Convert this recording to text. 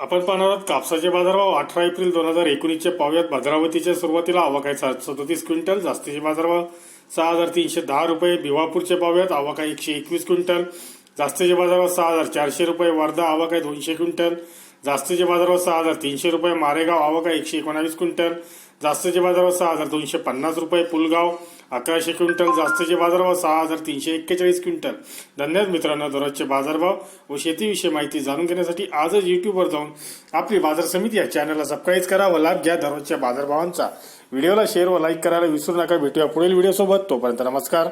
आपण पाहणार आहोत कापसाचे बाजारभाव अठरा एप्रिल दोन हजार एकोणीसच्या पाहूयात भद्रावतीच्या सुरुवातीला आवक आहे. सात सदोतीस क्विंटल जास्तीचे बाजारभाव सहा हजार तीनशे दहा रुपये. भिवापूरचे पावयात आवक आहे एकशे एकवीस क्विंटल जास्तीचे बाजारभाव सहा हजार चारशे रुपये. वर्धा आवक आहे दोनशे क्विंटल. जास्तीचे बाजारभाव सहा हजार तीनशे रुपये मारेगाव आवका एकशे एकोणावीस क्विंटल. जास्तीचे बाजारभाव सहा हजार दोनशे पन्नास रुपये पुलगाव अकराशे क्विंटल. जास्तीचे बाजारभाव सहा हजार तीनशे एक्केचाळीस क्विंटल. धन्यवाद मित्रांनो दररोजचे बाजारभाव व शेतीविषयी माहिती जाणून घेण्यासाठी आजच युट्यूबवर जाऊन आपली बाजार समिती या चॅनलला सबस्क्राईब करा व लाभ घ्या दररोजच्या बाजारभावांचा. व्हिडिओला शेअर व लाईक करायला विसरू नका. भेटूया पुढील व्हिडिओसोबत तोपर्यंत नमस्कार.